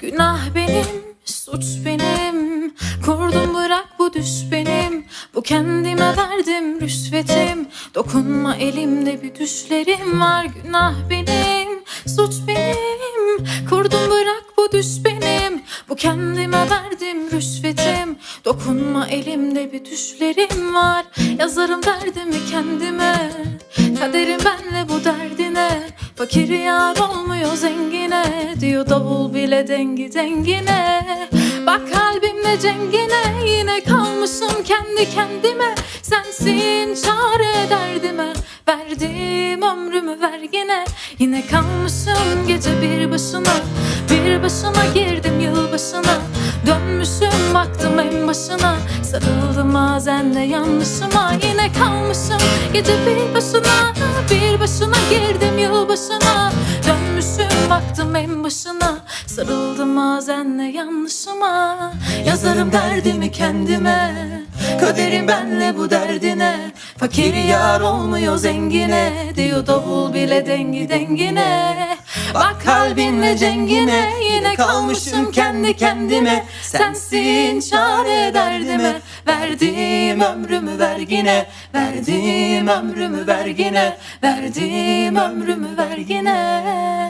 Günah benim, suç benim. Kurdum bırak bu düş benim. Bu kendime verdim rüşvetim. Dokunma elimde bir düşlerim var. Günah benim, suç benim. Kurdum bırak bu düş benim. Bu kendime verdim rüşvetim. Dokunma elimde bir düşlerim var. Yazarım derdimi kendime. Kaderim benle bu derdine Fakir yar olmuyor zengine Diyor davul bile dengi dengine. Bak kalbimle cengine Yine kalmışım kendi kendime. Sensin çare derdime Verdim ömrümü vergine Yine. Kalmışım gece bir başına Bir başına girdim yılbaşına Dönmüşüm baktım en başına Sarıldım bazen de yanlışıma. Yine kalmışım gece bir başına Bir başına girdim yılbaşına Dönmüşüm baktım en başına. Sarıldım bazen de yanlışıma. Yazarım derdimi kendime. Kaderim benle bu derdine. Fakir yar olmuyor zengine Diyor davul bile dengi dengine. Bak kalbinle cengine Yine kalmışım kendi kendime. Sensin çare derdime Verdim ömrümü vergine Verdim ömrümü vergine Verdim ömrümü vergine